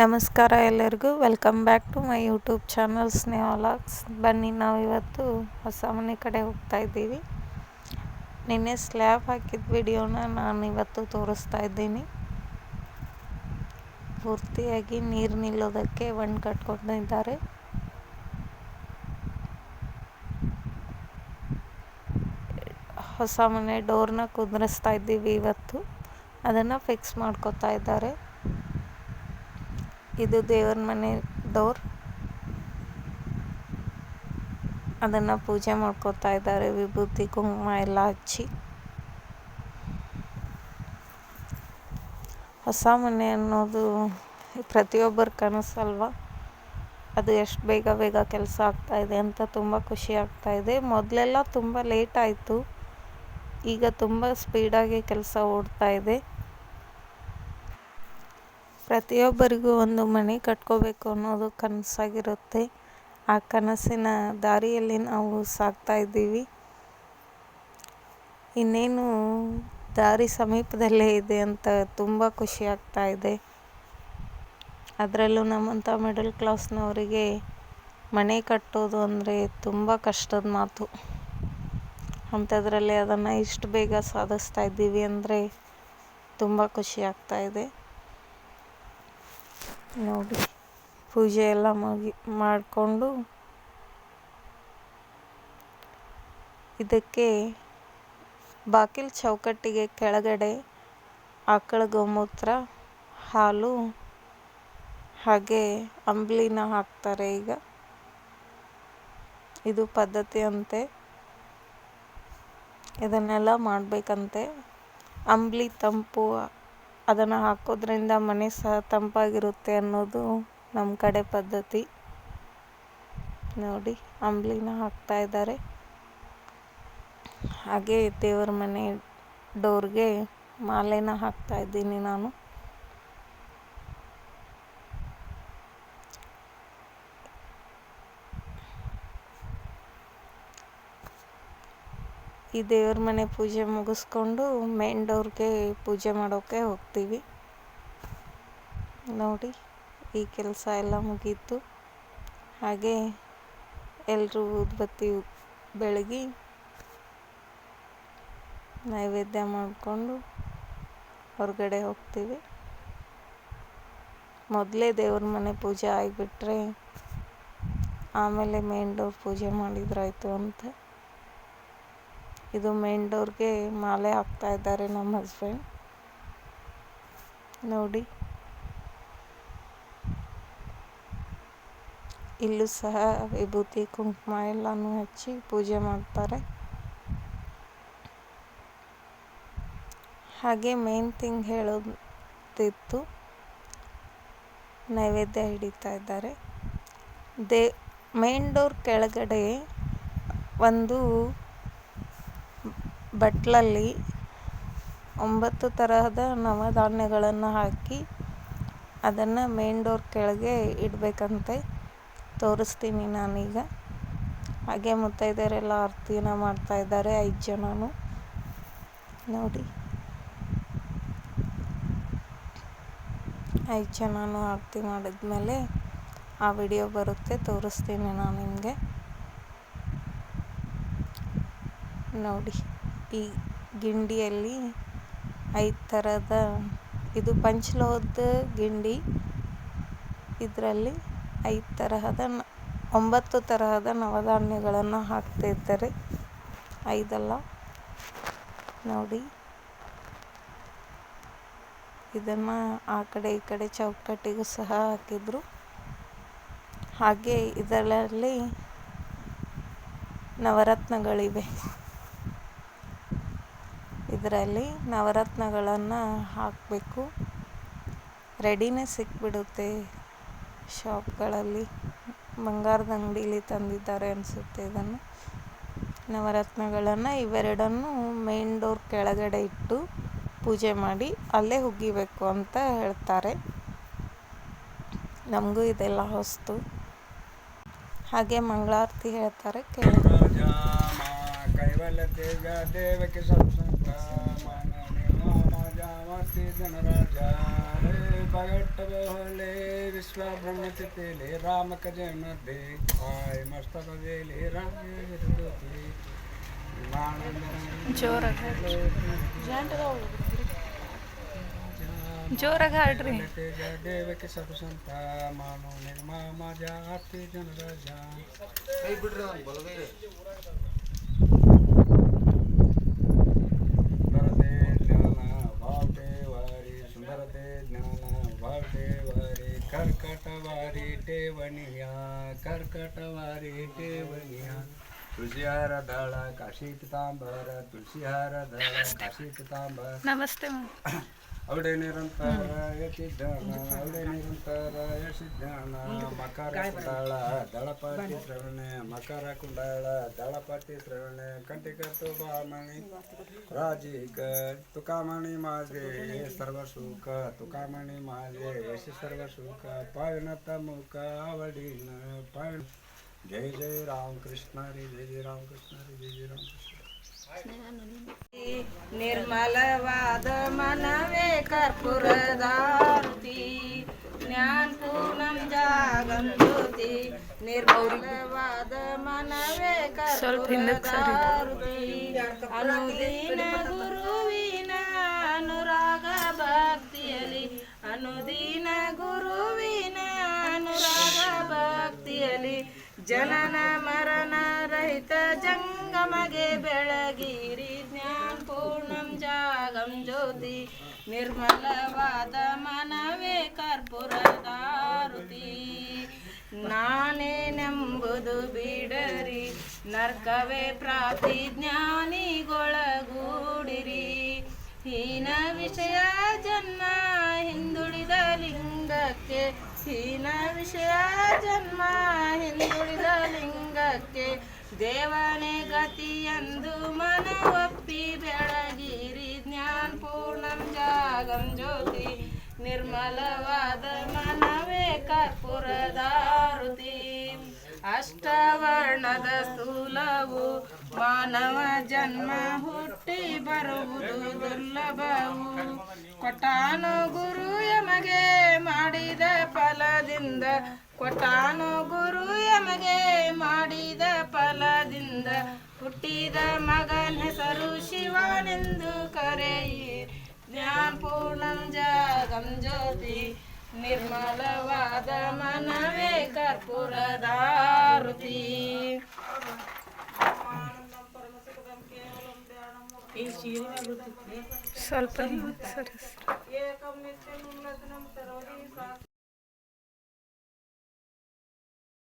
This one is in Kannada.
ನಮಸ್ಕಾರ ಎಲ್ಲರಿಗೂ. Welcome back to my YouTube channel Sneha vlogs ಬನ್ನಿ ನಾವು ಇವತ್ತು ಹೊಸ ಮನೆ ಕಡೆ ಹೋಗ್ತಾ ಇದ್ದೀವಿ. ನಿನ್ನೆ ಸ್ಲ್ಯಾಬ್ ಹಾಕಿದ ವಿಡಿಯೋನ ನಾನು ಇವತ್ತು ತೋರಿಸ್ತಾ ಇದ್ದೀನಿ. ಪೂರ್ತಿಯಾಗಿ ನೀರು ನಿಲ್ಲೋದಕ್ಕೆ ಒಣ ಕಟ್ಕೊಂಡಿದ್ದಾರೆ ಹೊಸ ಮನೆ ಡೋರ್ನ ಕುದುರಿಸ್ತಾ ಇದ್ದೀವಿ ಇವತ್ತು. ಅದನ್ನು ಫಿಕ್ಸ್ ಮಾಡ್ಕೋತಾ ಇದ್ದಾರೆ. ಇದು ದೇವರ ಮನೆ ಡೋರ್ ಅದನ್ನ ಪೂಜೆ ಮಾಡ್ಕೋತಾ ಇದ್ದಾರೆ. ವಿಭೂತಿ, ಕುಂಕುಮ ಎಲ್ಲ ಹಚ್ಚಿ. ಹೊಸ ಮನೆ ಅನ್ನೋದು ಪ್ರತಿಯೊಬ್ಬರ ಕನಸಲ್ವಾ? ಅದು ಎಷ್ಟು ಬೇಗ ಬೇಗ ಕೆಲಸ ಆಗ್ತಾ ಇದೆ ಅಂತ ತುಂಬ ಖುಷಿ ಆಗ್ತಾ ಇದೆ. ಮೊದಲೆಲ್ಲ ತುಂಬ ಲೇಟ್ ಆಯಿತು. ಈಗ ತುಂಬ ಸ್ಪೀಡಾಗಿ ಕೆಲಸ ಓಡ್ತಾ ಇದೆ. ಪ್ರತಿಯೊಬ್ಬರಿಗೂ ಒಂದು ಮನೆ ಕಟ್ಕೋಬೇಕು ಅನ್ನೋದು ಕನಸಾಗಿರುತ್ತೆ. ಆ ಕನಸಿನ ದಾರಿಯಲ್ಲಿ ನಾವು ಸಾಗ್ತಾ ಇದ್ದೀವಿ. ಇನ್ನೇನು ದಾರಿ ಸಮೀಪದಲ್ಲೇ ಇದೆ ಅಂತ ತುಂಬ ಖುಷಿ ಆಗ್ತಾ ಇದೆ. ಅದರಲ್ಲೂ ನಮ್ಮಂಥ ಮಿಡಲ್ ಕ್ಲಾಸ್ನವರಿಗೆ ಮನೆ ಕಟ್ಟೋದು ಅಂದರೆ ತುಂಬ ಕಷ್ಟದ ಮಾತು. ಅಂಥದ್ರಲ್ಲಿ ಅದನ್ನು ಇಷ್ಟು ಬೇಗ ಸಾಧಿಸ್ತಾ ಇದ್ದೀವಿ ಅಂದರೆ ತುಂಬ ಖುಷಿ ಆಗ್ತಾ ಇದೆ. ನೋಡಿ. ಪೂಜೆ ಎಲ್ಲ ಮುಗಿ, ಮಾಡಿಕೊಂಡು ಇದಕ್ಕೆ ಬಾಕಿಲ್ ಚೌಕಟ್ಟಿಗೆ ಕೆಳಗಡೆ ಆಕಳ ಗೋಮೂತ್ರ, ಹಾಲು ಹಾಗೆ ಅಂಬ್ಲಿನ ಹಾಕ್ತಾರೆ ಈಗ. ಇದು ಪದ್ಧತಿ ಅಂತೆ ಇದನ್ನೆಲ್ಲ ಮಾಡಬೇಕಂತೆ. ಅಂಬ್ಲಿ ತಂಪು ಅದನ್ನು ಹಾಕೋದ್ರಿಂದ ಮನೆ ಸಹ ತಂಪಾಗಿರುತ್ತೆ ಅನ್ನೋದು ನಮ್ಮ ಕಡೆ ಪದ್ಧತಿ. ನೋಡಿ, ಅಂಬ್ಲಿನ ಹಾಕ್ತಾ ಇದ್ದಾರೆ. ಹಾಗೆ ದೇವರ ಮನೆ ಡೋರ್ಗೆ ಮಾಲೆನ ಹಾಕ್ತಾ ಇದ್ದೀನಿ ನಾನು. ಈ ದೇವ್ರ ಮನೆ ಪೂಜೆ ಮುಗಿಸ್ಕೊಂಡು ಮೇನ್ ಡೋರ್ಗೆ ಪೂಜೆ ಮಾಡೋಕ್ಕೆ ಹೋಗ್ತೀವಿ. ನೋಡಿ, ಈ ಕೆಲಸ ಎಲ್ಲ ಮುಗೀತು. ಹಾಗೆ ಎಲ್ಲರೂ ಉದ್ಬತ್ತಿ ಬೆಳಗಿ ನೈವೇದ್ಯ ಮಾಡಿಕೊಂಡು ಹೊರಗಡೆ ಹೋಗ್ತೀವಿ. ಮೊದಲೇ ದೇವ್ರ ಮನೆ ಪೂಜೆ ಆಗಿಬಿಟ್ರೆ ಆಮೇಲೆ ಮೇನ್ ಪೂಜೆ ಮಾಡಿದ್ರಾಯ್ತು ಅಂತ. ಇದು ಮೇನ್ ಡೋರ್ಗೆ ಮಾಲೆ ಹಾಕ್ತಾ ಇದ್ದಾರೆ ನಮ್ಮ ಹಸ್ಬೆಂಡ್ ನೋಡಿ. ಇಲ್ಲೂ ಸಹ ವಿಭೂತಿ ಕುಂಕುಮ ಎಲ್ಲಾನು ಹಚ್ಚಿ ಪೂಜೆ ಮಾಡ್ತಾರೆ. ಹಾಗೆ ಮೇನ್ ಥಿಂಗ್ ಹೇಳೋದಿತ್ತು, ನೈವೇದ್ಯ ಹಿಡಿತಾ ಇದ್ದಾರೆ. ದೇ ಮೇನ್ ಡೋರ್ ಕೆಳಗಡೆ ಒಂದು ಬಟ್ಲಲ್ಲಿ ಒಂಬತ್ತು ತರಹದ ನವಧಾನ್ಯಗಳನ್ನು ಹಾಕಿ ಅದನ್ನು ಮೇನ್ ಡೋರ್ ಕೆಳಗೆ ಇಡಬೇಕಂತೆ. ತೋರಿಸ್ತೀನಿ ನಾನೀಗ. ಹಾಗೆ ಮುತ್ತೈದೆಯರೆಲ್ಲ ಆರತಿನ ಮಾಡ್ತಾ ಇದ್ದಾರೆ, ಐದು ಜನನು. ನೋಡಿ. ಐದು ಜನನು ಆರತಿ ಮಾಡಿದ್ಮೇಲೆ ಆ ವಿಡಿಯೋ ಬರುತ್ತೆ, ತೋರಿಸ್ತೀನಿ ನಾನು ನಿಮಗೆ. ನೋಡಿ. ಈ ಗಿಂಡಿಯಲ್ಲಿ ಐದು ಥರದ ಇದು ಪಂಚಲೋಹದ ಗಿಂಡಿ. ಇದರಲ್ಲಿ ಐದು ತರಹದ ಒಂಬತ್ತು ತರಹದ ನವಧಾನ್ಯಗಳನ್ನು ಹಾಕ್ತಿದ್ದಾರೆ ಐದಲ್ಲ, ನೋಡಿ. ಇದನ್ನು ಆ ಕಡೆ ಈ ಕಡೆ ಚೌಕಟ್ಟಿಗೂ ಸಹ ಹಾಕಿದ್ರು. ಹಾಗೆ ಇದರಲ್ಲಿ ನವರತ್ನಗಳಿವೆ. ಇದರಲ್ಲಿ ನವರತ್ನಗಳನ್ನು ಹಾಕಬೇಕು. ರೆಡಿನೇ ಸಿಕ್ಬಿಡುತ್ತೆ ಶಾಪ್ಗಳಲ್ಲಿ. ಬಂಗಾರದ ಅಂಗಡೀಲಿ ತಂದಿದ್ದಾರೆ ಅನಿಸುತ್ತೆ ಇದನ್ನು. ನವರತ್ನಗಳನ್ನು ಇವೆರಡನ್ನು ಮೇನ್ ಡೋರ್ ಕೆಳಗಡೆ ಇಟ್ಟು ಪೂಜೆ ಮಾಡಿ ಅಲ್ಲೇ ಹುಗಿಬೇಕು ಅಂತ ಹೇಳ್ತಾರೆ. ನಮಗೂ ಇದೆಲ್ಲ ಹೊಸ್ತು. ಹಾಗೆ ಮಂಗಳಾರತಿ ಹೇಳ್ತಾರೆ ಕೇಳಿ. ಕೈವಲ್ಯ ತೇಜ ದೇವಕಿ ಸತ್ಸಂಗ ಮಾನವನೇ ಮಾಮ ಜಾಮರ್ತಿ ಜನರಾಜ ಹರೇ पगट्टबोले विश्वब्रह्मचितेले रामकजमध्ये काय मस्तकवेले रामे ಜೋರಾಗಿ ಜೋರಾಗಿ ಹಾಡ್ರಿ ದೇವಕ್ಕೆ ಸತು ಸಂತ ಮಾನವ ನಿರ್ಮಾ ಮಾಜಾ ಆರ್ತಿ ಜನರಾಜ ಸುಂದರತೆ ಕರ್ಕಟವಾರಿ ಠೇವಣಿಯ ಕರ್ಕಟವಾರಿ ಠೇವಣಿಯ ತುಳಸಿಹಾರ ದಳ ಕಾಶಿ ಪಿತಾಂಬರ ತುಳಸಿಹಾರ ದಳ ಕಾಶಿ ಪಿತಾಂಬರ ನಮಸ್ತೆ ಮ್ಯಾಮ್ ಅವಡೆ ನಿರಂತರ ಯತಿದ್ದಾನ ಅವಡೆ ನಿರಂತರ ಯಶಿದ್ದಾನ ಮಕರ ಕುಂಡಾಳ ದಳಪತಿ ಶ್ರವಣೆ ಮಕರ ಕುಂಡಾಳ ದಳಪತಿ ಶ್ರವಣೆ ಕಂಟಿಕ ತುಬಾಮಣಿ ರಾಜಿಕ ತುಕಾಮಣಿ ಮಾಜೆ ಸರ್ವ ಸುಖ ತುಕಾಮಣಿ ಮಾಜೆ ಯಶ ಸರ್ವ ಸುಖ ಪಾವಿನ ತಮುಖ ಅವಡಿನ ಪಾವಿನ ಜೈ ಜೈ ರಾಮ ಕೃಷ್ಣ ಹರಿ ಜೈ ಜೈ ರಾಮ ಕೃಷ್ಣ ಹರಿ ಜೈ ಜೈ ರಾಮ ಕೃಷ್ಣ ನಿರ್ಮಲವಾದ ಮನವೇ ಕರ್ಪುರದಾರ್ತಿ ಜ್ಞಾನ ಪೂರ್ಣಂ ಜಾಗಂ ನಿರ್ಮಲವಾದ ಮನವೇ ಕರ್ಪುರದಾರ್ತಿ ಅನುದೀನ ಗುರುವಿನ ಅನುರಾಗ ಭಕ್ತಿಯಲಿ ಅನುದೀನ ಗುರುವಿನ ಅನುರಾಗ ಭಕ್ತಿಯಲಿ ಜನನ ಮರಣ ಜಂಗಮಗೆ ಬೆಳಗಿರಿ ಜ್ಞಾನ ಪೂರ್ಣಂ ಜಾಗಂ ಜ್ಯೋತಿ. ನಿರ್ಮಲವಾದ ಮನವೇ ಕರ್ಪೂರದಾರುತಿ ನಾನೇನೆಂಬುದು ಬಿಡರಿ, ನರ್ಕವೇ ಪ್ರಾತಿ ಜ್ಞಾನಿಗೊಳಗೂಡಿರಿ. ಹೀನ ವಿಷಯ ಜನ್ಮ ಹಿಂದುಳಿದ ಲಿಂಗಕ್ಕೆ, ಹೀನ ವಿಷಯ ಜನ್ಮ ಹಿಂದುಳಿದ ಲಿಂಗಕ್ಕೆ ದೇವನೇ ಗತಿಯಂದು ಮನ ಒಪ್ಪಿ ಬೆಳಗಿರಿ, ಜ್ಞಾನ ಪೂರ್ಣಂ ಜಾಗಂ ಜ್ಯೋತಿ, ನಿರ್ಮಲವಾದ ಮನವೇ ಕರ್ಪುರದಾರುತಿ ಅಷ್ಟವರ್ಣದ ಸ್ಥೂಲವು ಮಾನವ ಜನ್ಮ ಹುಟ್ಟಿ ಬರುವುದು ದುರ್ಲಭವು. ಕೊಟ್ಟಾನು ಗುರು ಯಮಗೆ ಮಾಡಿದ ಫಲದಿಂದ ಕೊಟ್ಟಾನು ಗುರು ಹುಟ್ಟಿದ ಮಗನ ಹೆಸರು ಶಿವನೆಂದು ಕರೆಯಿರಿ ಜ್ಞಾನ ಪೂರ್ಣಂ ಜಾಗಂ ಜ್ಯೋತಿ ನಿರ್ಮಲವಾದ ಮನವೇ ಕರ್ಪೂರದಾರುತಿ ಸ್ವಲ್ಪ ಸರಿ ಏಕಂ ನಿತ್ಯಂ